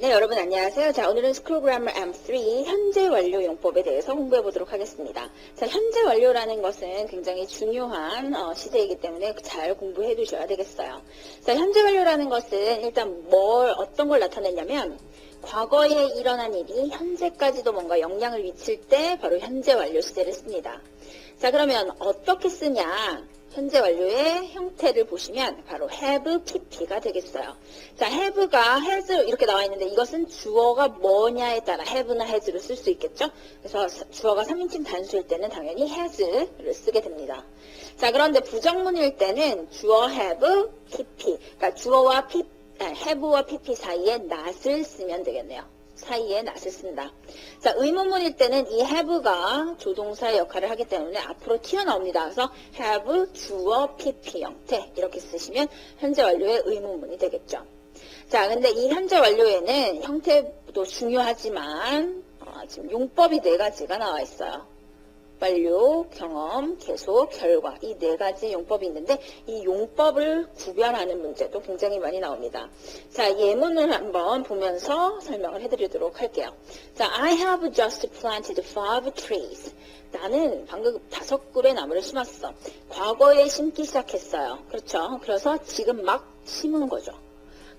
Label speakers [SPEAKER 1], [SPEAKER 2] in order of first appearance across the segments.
[SPEAKER 1] 네, 여러분 안녕하세요. 자, 오늘은 스크롤 그래머 M3 현재 완료 용법에 대해서 공부해 보도록 하겠습니다. 자, 현재 완료라는 것은 굉장히 중요한 어, 시제이기 때문에 잘 공부해 두셔야 되겠어요. 자, 현재 완료라는 것은 일단 뭘 어떤 걸 나타내냐면 과거에 일어난 일이 현재까지도 뭔가 영향을 미칠 때 바로 현재 완료 시제를 씁니다. 자, 그러면 어떻게 쓰냐? 현재 완료의 형태를 보시면 바로 have pp가 되겠어요. 자, have가 has 이렇게 나와 있는데 이것은 주어가 뭐냐에 따라 have나 has를 쓸 수 있겠죠? 그래서 주어가 3인칭 단수일 때는 당연히 has를 쓰게 됩니다. 자, 그런데 부정문일 때는 주어 have, pp. 그러니까 주어와 p, 아, have와 pp 사이에 not을 쓰면 되겠네요. 사이에 쓴다. 자, 의문문일 때는 이 have가 조동사의 역할을 하기 때문에 앞으로 튀어나옵니다. 그래서 have 주어 pp 형태 이렇게 쓰시면 현재 완료의 의문문이 되겠죠. 자, 근데 이 현재 완료에는 형태도 중요하지만 어, 지금 용법이 네 가지가 나와 있어요. 완료, 경험, 계속, 결과 이 네 가지 용법이 있는데 이 용법을 구별하는 문제도 굉장히 많이 나옵니다. 자, 예문을 한번 보면서 설명을 해드리도록 할게요. 자, I have just planted five trees. 나는 방금 다섯 그루의 나무를 심었어. 과거에 심기 시작했어요. 그렇죠? 그래서 지금 막 심은 거죠.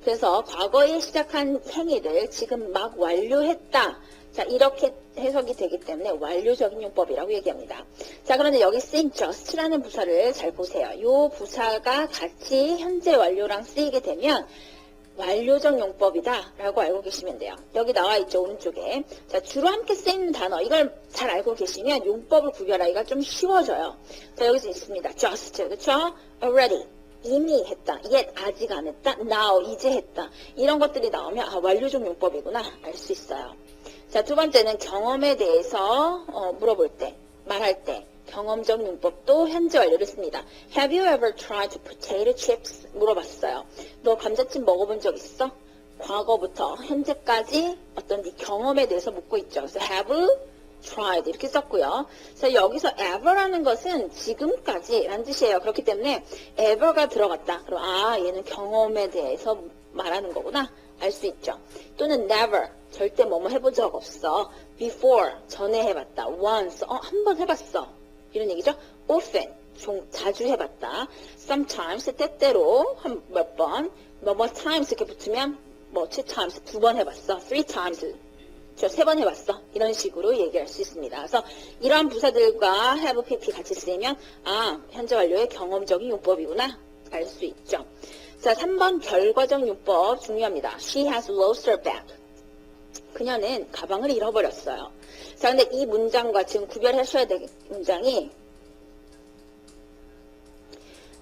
[SPEAKER 1] 그래서 과거에 시작한 행위를 지금 막 완료했다. 자, 이렇게 해석이 되기 때문에 완료적인 용법이라고 얘기합니다. 자, 그런데 여기 쓰인 just라는 부사를 잘 보세요. 이 부사가 같이 현재 완료랑 쓰이게 되면 완료적 용법이다 라고 알고 계시면 돼요. 여기 나와 있죠, 오른쪽에. 자, 주로 함께 쓰이는 단어, 이걸 잘 알고 계시면 용법을 구별하기가 좀 쉬워져요. 자, 여기서 있습니다. just, 그쵸? already. 이미 했다. yet 아직 안 했다. now 이제 했다. 이런 것들이 나오면 아 완료적 용법이구나 알 수 있어요. 자, 두 번째는 경험에 대해서 어, 물어볼 때, 말할 때 경험적 용법도 현재 완료를 씁니다. Have you ever tried potato chips? 물어봤어요. 너 감자칩 먹어본 적 있어? 과거부터 현재까지 어떤 네 경험에 대해서 묻고 있죠. 그래서 have tried 이렇게 썼고요. 그래서 여기서 ever라는 것은 지금까지 라는 뜻이에요. 그렇기 때문에 ever가 들어갔다. 그럼 아 얘는 경험에 대해서 말하는 거구나. 알 수 있죠. 또는 never 절대 뭐뭐 해본 적 없어. before 전에 해봤다. once 어, 한 번 해봤어. 이런 얘기죠. often 종, 자주 해봤다. sometimes 때때로 한 몇 번, 뭐 뭐 times 이렇게 붙으면 뭐 two times 두 번 해봤어. three times 저 세번 해봤어. 이런 식으로 얘기할 수 있습니다. 그래서 이러한 부사들과 have pp 같이 쓰면 아 현재 완료의 경험적인 용법이구나 알 수 있죠. 자 3번 결과적 용법 중요합니다. She has lost her bag. 그녀는 가방을 잃어버렸어요. 자 근데 이 문장과 지금 구별하셔야 될 문장이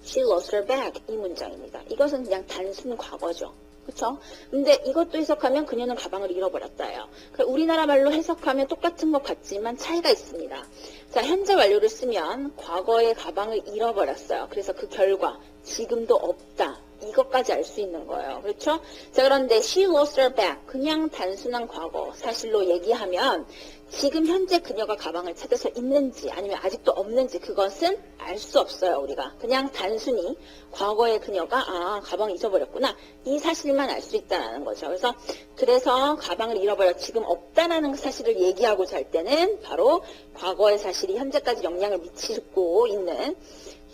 [SPEAKER 1] She lost her bag 이 문장입니다. 이것은 그냥 단순 과거죠. 그렇죠? 근데 이것도 해석하면 그녀는 가방을 잃어버렸다예요. 우리나라 말로 해석하면 똑같은 것 같지만 차이가 있습니다. 자, 현재 완료를 쓰면 과거에 가방을 잃어버렸어요. 그래서 그 결과 지금도 없다. 이것까지 알 수 있는 거예요. 그렇죠? 자, 그런데 she lost her bag. 그냥 단순한 과거 사실로 얘기하면 지금 현재 그녀가 가방을 찾아서 있는지 아니면 아직도 없는지 그것은 알 수 없어요, 우리가. 그냥 단순히 과거에 그녀가 아, 가방 잊어버렸구나. 이 사실만 알 수 있다는 거죠. 그래서 그래서 가방을 잃어버려 지금 없다라는 사실을 얘기하고자 할 때는 바로 과거의 사실이 현재까지 영향을 미치고 있는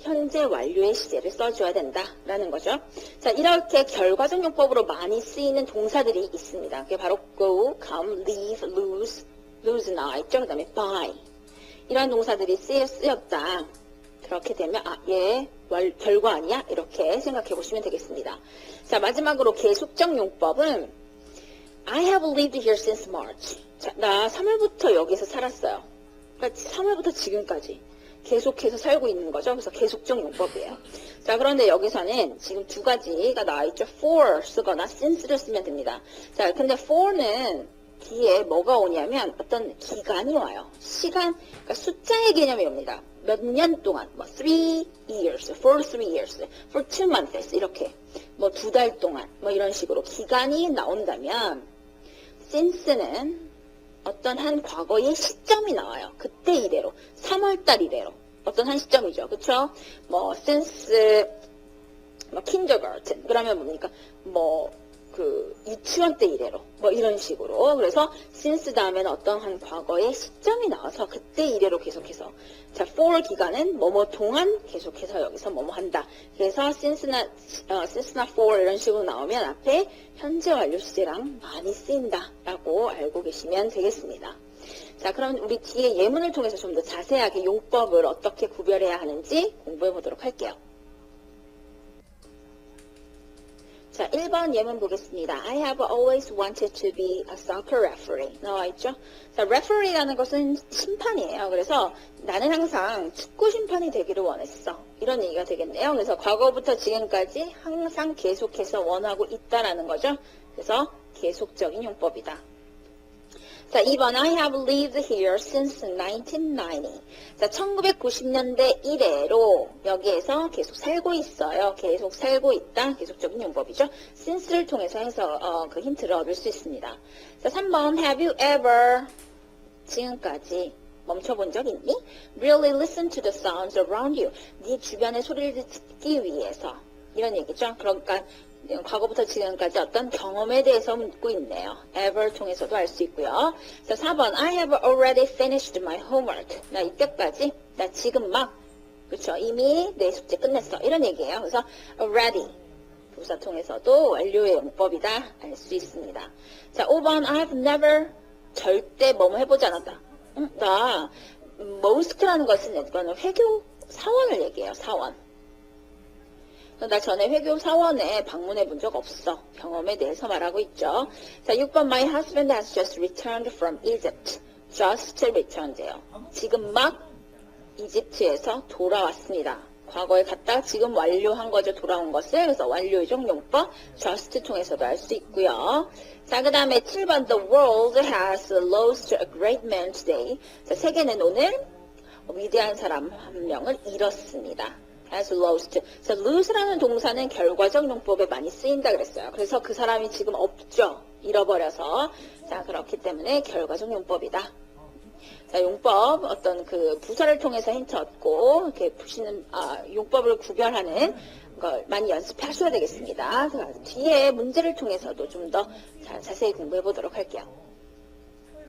[SPEAKER 1] 현재 완료의 시제를 써줘야 된다라는 거죠. 자, 이렇게 결과적 용법으로 많이 쓰이는 동사들이 있습니다. 그게 바로 go, come, leave, lose, lose 나와 있죠. 그 다음에 buy. 이런 동사들이 쓰였다. 그렇게 되면 아, 얘 월, 결과 아니야? 이렇게 생각해 보시면 되겠습니다. 자, 마지막으로 계속적 용법은 I have lived here since March. 자, 나 3월부터 여기서 살았어요. 그러니까 3월부터 지금까지. 계속해서 살고 있는 거죠. 그래서 계속적 용법이에요. 자, 그런데 여기서는 지금 두 가지가 나와 있죠. for 쓰거나 since를 쓰면 됩니다. 자, 근데 for는 뒤에 뭐가 오냐면 어떤 기간이 와요. 시간, 그러니까 숫자의 개념이 옵니다. 몇 년 동안, 뭐, three years, for three years, for two months, 이렇게. 뭐, 두 달 동안, 뭐, 이런 식으로 기간이 나온다면, since는 어떤 한 과거의 시점이 나와요. 그때 이래로. 3월달 이래로. 어떤 한 시점이죠. 그쵸? 뭐, since, 뭐, kindergarten. 그러면 뭡니까? 뭐, 그 유치원 때 이래로 뭐 이런 식으로 그래서 since 다음에는 어떤 한 과거의 시점이 나와서 그때 이래로 계속해서 자 for 기간은 뭐뭐 동안 계속해서 여기서 뭐뭐 한다 그래서 since나 어, since나 for 이런 식으로 나오면 앞에 현재 완료 시제랑 많이 쓰인다라고 알고 계시면 되겠습니다. 자, 그럼 우리 뒤에 예문을 통해서 좀 더 자세하게 용법을 어떻게 구별해야 하는지 공부해 보도록 할게요. 자, 1번 예문 보겠습니다. I have always wanted to be a soccer referee. 나와 있죠? 자, referee라는 것은 심판이에요. 그래서 나는 항상 축구 심판이 되기를 원했어. 이런 얘기가 되겠네요. 그래서 과거부터 지금까지 항상 계속해서 원하고 있다라는 거죠. 그래서 계속적인 용법이다. 자, 2번 I have lived here since 1990. 자, 1990년대 이래로 여기에서 계속 살고 있어요. 계속 살고 있다. 계속적인 용법이죠. since를 통해서 해서 어, 그 힌트를 얻을 수 있습니다. 자, 3번 Have you ever 지금까지 멈춰본 적 있니? Really listen to the sounds around you. 네 주변의 소리를 듣기 위해서 이런 얘기죠. 그러니까 과거부터 지금까지 어떤 경험에 대해서 묻고 있네요. ever 통해서도 알 수 있고요. 자, 4번 I have already finished my homework. 나 이때까지 나 지금 막 그렇죠. 이미 내 숙제 끝냈어. 이런 얘기예요. 그래서 already 부사 통해서도 완료의 용법이다 알 수 있습니다. 자, 5번 I've never 절대 뭐뭐 해보지 않았다. 응, 나 most라는 것은 이거는 회교 사원을 얘기해요. 사원. 나 전에 회교 사원에 방문해 본 적 없어. 경험에 대해서 말하고 있죠. 자, 6번 My husband has just returned from Egypt. just returned예요. 지금 막 이집트에서 돌아왔습니다. 과거에 갔다 지금 완료한 거죠. 돌아온 것을. 그래서 완료의종 용법 just 통해서도 알 수 있고요. 자, 그 다음에 7번 The world has lost a great man today. 자, 세계는 오늘 위대한 사람 한 명을 잃었습니다. Has lost. 그래서 lose라는 동사는 결과적 용법에 많이 쓰인다 그랬어요. 그래서 그 사람이 지금 없죠. 잃어버려서. 자, 그렇기 때문에 결과적 용법이다. 자, 용법 어떤 그 부사를 통해서 힌트 얻고 이렇게 푸시는 아, 용법을 구별하는 걸 많이 연습하셔야 되겠습니다. 자, 뒤에 문제를 통해서도 좀 더 자세히 공부해 보도록 할게요.